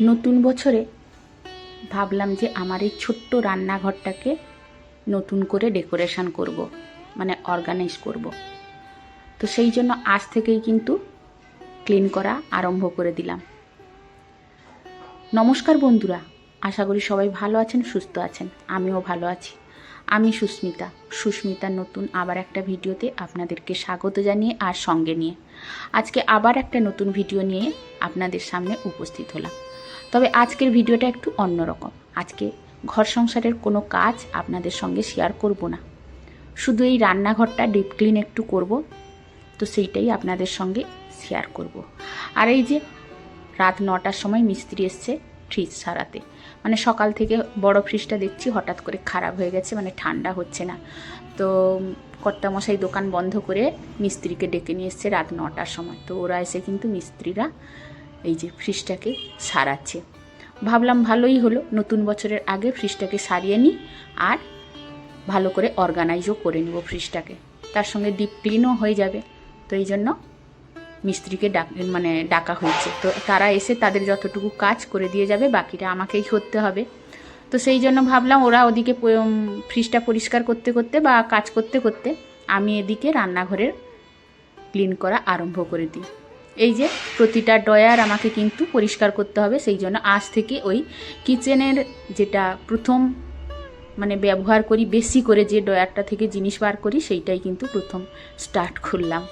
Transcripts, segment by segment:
নতুন বছরে ভাবলাম যে আমার এই ছোট্ট রান্নাঘরটাকে নতুন করে ডেকোরেশন করব মানে অর্গানাইজ করব। তো সেই জন্য আজ থেকেই কিন্তু ক্লিন করা আরম্ভ করে দিলাম। নমস্কার বন্ধুরা, আশা করি সবাই ভালো আছেন, সুস্থ আছেন। আমিও ভালো আছি। আমি সুস্মিতা। সুস্মিতার নতুন আবার একটা ভিডিওতে আপনাদেরকে স্বাগত জানিয়ে আর সঙ্গে নিয়ে। আজকে আবার একটা নতুন ভিডিও নিয়ে আপনাদের সামনে উপস্থিত হলাম। তবে আজকের ভিডিওটা একটু অন্যরকম। আজকে ঘর সংসারের কোনো কাজ আপনাদের সঙ্গে শেয়ার করব না। শুধু এই রান্নাঘরটা ডিপ ক্লিন একটু করব, তো সেইটাই আপনাদের সঙ্গে শেয়ার করব। আর এই যে রাত নটার সময় মিস্ত্রি এসছে ফ্রিজ সারাতে। মানে সকাল থেকে বড় ফ্রিজটা দেখছি, হঠাৎ করে খারাপ হয়ে গেছে মানে ঠান্ডা হচ্ছে না। তো কর্তামশাই দোকান বন্ধ করে মিস্ত্রিকে ডেকে নিয়ে এসছে রাত নটার সময়। তো ওরা এসে কিন্তু মিস্ত্রিরা এই যে ফ্রিজটাকে সারাচ্ছে। ভাবলাম ভালোই হলো, নতুন বছরের আগে ফ্রিজটাকে সারিয়ে নিই আর ভালো করে অর্গানাইজও করে নেব ফ্রিজটাকে। তার সঙ্গে ডিপ ক্লিনও হয়ে যাবে। তো এই জন্য মিস্ত্রিকে ডাক মানে ডাকা হয়েছে। তো তারা এসে তাদের যতটুকু কাজ করে দিয়ে যাবে, বাকিটা আমাকেই করতে হবে। তো সেই জন্য ভাবলাম ওরা ওদিকে ফ্রিজটা পরিষ্কার করতে করতে বা কাজ করতে করতে আমি এদিকে রান্নাঘরের ক্লিন করা আরম্ভ করে দিই। এই যে প্রতিটা ডয়ার আমাকে কিন্তু পরিষ্কার করতে হবে, সেই জন্য আজ থেকে ওই কিচেনের যেটা প্রথম মানে ব্যবহার করি, বেশি করে যে ডয়ারটা থেকে জিনিস বার করি, সেইটাই কিন্তু প্রথম স্টার্ট করলাম।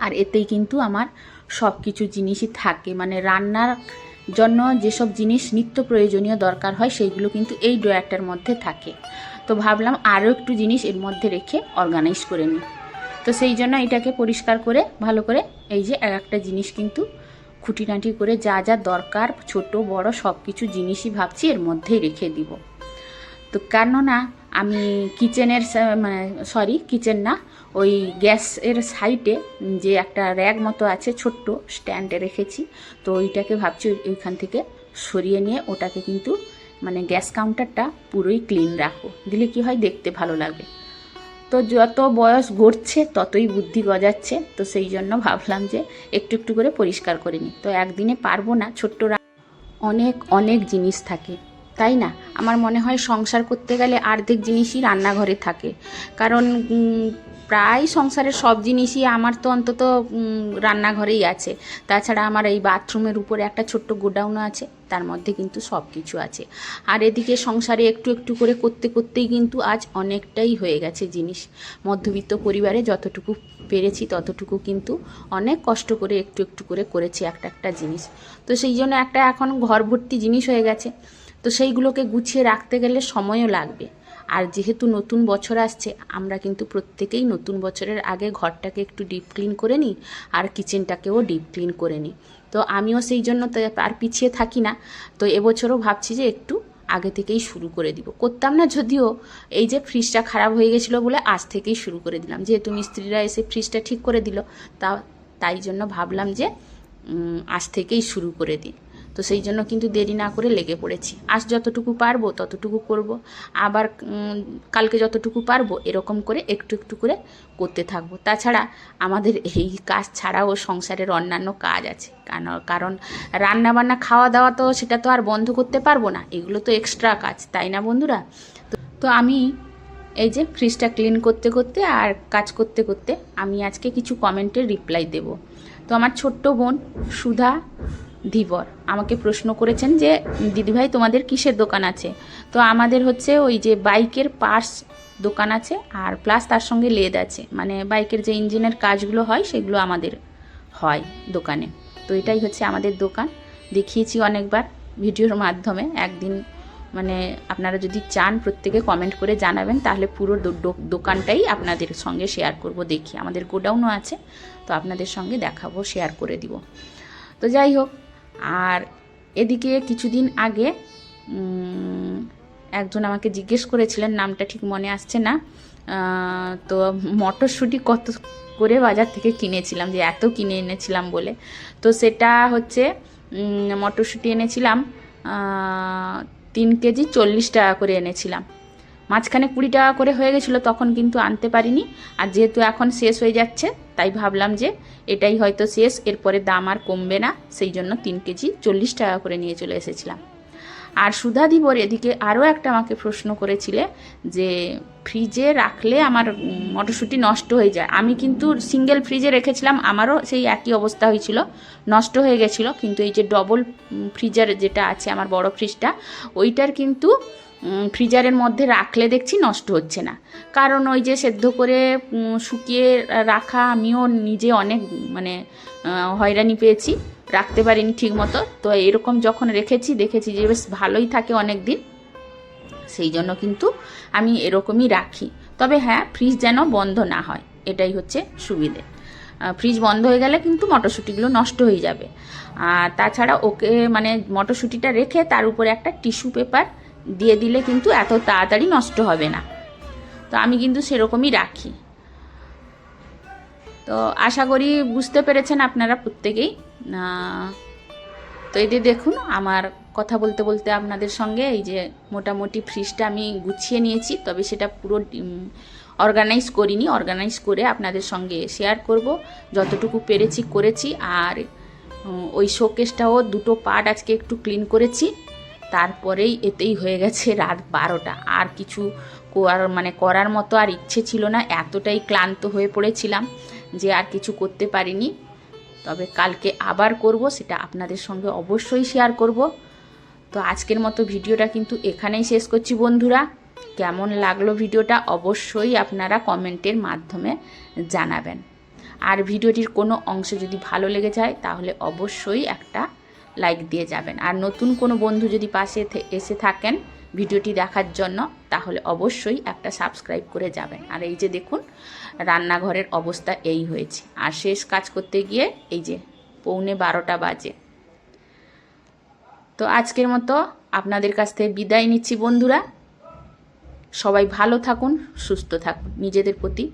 আর এতেই কিন্তু আমার সব কিছু জিনিসই থাকে। মানে রান্নার জন্য যেসব জিনিস নিত্য প্রয়োজনীয় দরকার হয়, সেইগুলো কিন্তু এই ড্রয়ারটার মধ্যে থাকে। তো ভাবলাম আরও একটু জিনিস এর মধ্যে রেখে অর্গানাইজ করে নিই। তো সেই জন্য এটাকে পরিষ্কার করে, ভালো করে এই যে এক একটা জিনিস কিন্তু খুঁটিনাটি করে যা যা দরকার, ছোট, বড় সব কিছু জিনিসই ভাবছি এর মধ্যেই রেখে দিব। তো কেননা আমি কিচেনের মানে সরি, কিচেন না, ওই গ্যাসের সাইডে যে একটা র্যাগ মতো আছে ছোট্ট স্ট্যান্ডে রেখেছি, তো ওইটাকে ভাবছি ওইখান থেকে সরিয়ে নিয়ে ওটাকে কিন্তু মানে গ্যাস কাউন্টারটা পুরোই ক্লিন রাখো দিলে কি হয় দেখতে ভালো লাগবে তো যত বয়স ঘটছে, ততই বুদ্ধি গজাচ্ছে। তো সেই জন্য ভাবলাম যে একটু একটু করে পরিষ্কার করে নিই। তো একদিনে পারব না, ছোট্ট অনেক অনেক জিনিস থাকে। তাই না? আমার মনে হয় সংসার করতে গেলে আর্ধেক জিনিসই রান্নাঘরে থাকে। কারণ প্রায় সংসারের সব জিনিসই আমার তো অন্তত রান্নাঘরেই আছে। তাছাড়া আমার এই বাথরুমের উপরে একটা ছোট্ট গোডাউনও আছে, তার মধ্যে কিন্তু সব কিছু আছে। আর এদিকে সংসারে একটু একটু করে করতে করতেই কিন্তু আজ অনেকটাই হয়ে গেছে জিনিস। মধ্যবিত্ত পরিবারে যতটুকু পেরেছি ততটুকু কিন্তু অনেক কষ্ট করে একটু একটু করে করেছি একটা একটা জিনিস। তো সেই জন্য একটা এখন ঘর ভর্তি জিনিস হয়ে গেছে। তো সেইগুলোকে গুছিয়ে রাখতে গেলে সময়ও লাগবে। আর যেহেতু নতুন বছর আসছে, আমরা কিন্তু প্রত্যেকেই নতুন বছরের আগে ঘরটাকে একটু ডিপ ক্লিন করে নিই আর কিচেনটাকেও ডিপ ক্লিন করে নিই। তো আমিও সেই জন্য আর পিছিয়ে থাকি না। তো এবছরও ভাবছি যে একটু আগে থেকেই শুরু করে দিব। করতাম না যদিও এই যে ফ্রিজটা খারাপ হয়ে গেছিল বলে আজ থেকেই শুরু করে দিলাম। যেহেতু মিস্ত্রিরা এসে ফ্রিজটা ঠিক করে দিল, তা, তাই জন্য ভাবলাম যে আজ থেকেই শুরু করে দিই। তো সেই জন্য কিন্তু দেরি না করে লেগে পড়েছি। আজ যতটুকু পারব ততটুকু করব। আবার কালকে যতটুকু পারব এরকম করে একটু একটু করে করতে থাকব। তাছাড়া আমাদের এই কাজ ছাড়াও সংসারের অন্যান্য কাজ আছে। কারণ রান্না বান্না খাওয়া দাওয়া তো সেটা তো আর বন্ধ করতে পারব না। এগুলো তো এক্সট্রা কাজ, তাই না বন্ধুরা? তো আমি এই যে ফ্রিজটা ক্লিন করতে করতে আর কাজ করতে করতে আমি আজকে কিছু কমেন্টের রিপ্লাই দেব। তো আমার ছোট্ট বোন সুধা ধীবর আমাকে প্রশ্ন করেছেন যে, দিদিভাই, তোমাদের কিসের দোকান আছে? তো আমাদের হচ্ছে ওই যে বাইকের পার্টস দোকান আছে, আর প্লাস তার সঙ্গে লেদ আছে। মানে বাইকের যে ইঞ্জিনের কাজগুলো হয়, সেগুলো আমাদের হয় দোকানে। তো এটাই হচ্ছে আমাদের দোকান। দেখিয়েছি অনেকবার ভিডিওর মাধ্যমে। একদিন মানে আপনারা যদি চান প্রত্যেকে কমেন্ট করে জানাবেন, তাহলে পুরো দোকানটাই আপনাদের সঙ্গে শেয়ার করব, দেখি। আমাদের গোডাউনও আছে, তো আপনাদের সঙ্গে দেখাবো শেয়ার করে দিব। তো যাই হোক আর এদিকে কিছুদিন আগে একজন আমাকে জিজ্ঞেস করেছিলেন, নামটা ঠিক মনে আসছে না তো মটরশুঁটি কত করে বাজার থেকে কিনেছিলাম, যে এত কিনে এনেছিলাম বলে। তো সেটা হচ্ছে মটরশুঁটি এনেছিলাম তিন কেজি চল্লিশ টাকা করে এনেছিলাম। মাঝখানে কুড়ি টাকা করে হয়ে গেছিল, তখন কিন্তু আনতে পারিনি, আর যেহেতু এখন শেষ হয়ে যাচ্ছে তাই ভাবলাম যে এটাই হয়তো শেষ, এরপরে দাম আর কমবে না, সেই জন্য তিন কেজি চল্লিশ টাকা করে নিয়ে চলে এসেছিলাম। আর সুধাদিবর এদিকে আরও একটা আমাকে প্রশ্ন করেছিলে যে, ফ্রিজে রাখলে আমার মটরশুঁটি নষ্ট হয়ে যায়। আমি কিন্তু সিঙ্গেল ফ্রিজে রেখেছিলাম, আমারও সেই একই অবস্থা হয়েছিল, নষ্ট হয়ে গেছিল। কিন্তু এই যে ডবল ফ্রিজার যেটা আছে, আমার বড় ফ্রিজটা, ওইটার কিন্তু ফ্রিজারের মধ্যে রাখলে দেখছি নষ্ট হচ্ছে না। কারণ ওই যে সেদ্ধ করে শুকিয়ে রাখা আমিও নিজে অনেক মানে হয়রানি পেয়েছি, রাখতে পারিনি ঠিক মতো। তো এরকম যখন রেখেছি, দেখেছি যে বেশ ভালোই থাকে অনেক দিন সেই জন্য কিন্তু আমি এরকমই রাখি। তবে হ্যাঁ ফ্রিজ যেন বন্ধ না হয়, এটাই হচ্ছে সুবিধে। ফ্রিজ বন্ধ হয়ে গেলে কিন্তু মটরশুঁটিগুলো নষ্ট হয়ে যাবে। আর তাছাড়া ওকে মানে মটরশুঁটিটা রেখে তার উপরে একটা টিস্যু পেপার দিয়ে দিলে কিন্তু এত তাড়াতাড়ি নষ্ট হবে না। তো আমি কিন্তু সেরকমই রাখি। তো আশা করি বুঝতে পেরেছেন আপনারা প্রত্যেকেই। তো এদের দেখুন, আমার কথা বলতে বলতে আপনাদের সঙ্গে এই যে মোটামুটি ফ্রিজটা আমি গুছিয়ে নিয়েছি, তবে সেটা পুরো অর্গানাইজ করিনি। অর্গানাইজ করে আপনাদের সঙ্গে শেয়ার করব। যতটুকু পেরেছি করেছি। আর ওই শোকেসটাও দুটো পার্ট আজকে একটু ক্লিন করেছি। তারপরেই এতেই হয়ে গেছে রাত বারোটা। আর কিছু করার মানে করার মতো আর ইচ্ছে ছিল না, এতটাই ক্লান্ত হয়ে পড়েছিলাম যে আর কিছু করতে পারিনি। তবে কালকে আবার করব, সেটা আপনাদের সঙ্গে অবশ্যই শেয়ার করব। তো আজকের মতো ভিডিওটা কিন্তু এখানেই শেষ করছি বন্ধুরা। কেমন লাগল ভিডিওটা অবশ্যই আপনারা কমেন্টের মাধ্যমে জানাবেন। আর ভিডিওটির কোনো অংশ যদি ভালো লেগে যায়, তাহলে অবশ্যই একটা লাইক দিয়ে যাবেন। আর নতুন কোনো বন্ধু যদি পাশে এসে থাকেন ভিডিওটি দেখার জন্য, তাহলে অবশ্যই একটা সাবস্ক্রাইব করে যাবেন। আর এই যে দেখুন, রান্নাঘরের অবস্থা এই হয়েছে। আর শেষ কাজ করতে গিয়ে এই যে পৌনে বারোটা বাজে। তো আজকের মতো আপনাদের কাছ থেকে বিদায় নিচ্ছি বন্ধুরা। সবাই ভালো থাকুন, সুস্থ থাকুন। নিজেদের প্রতি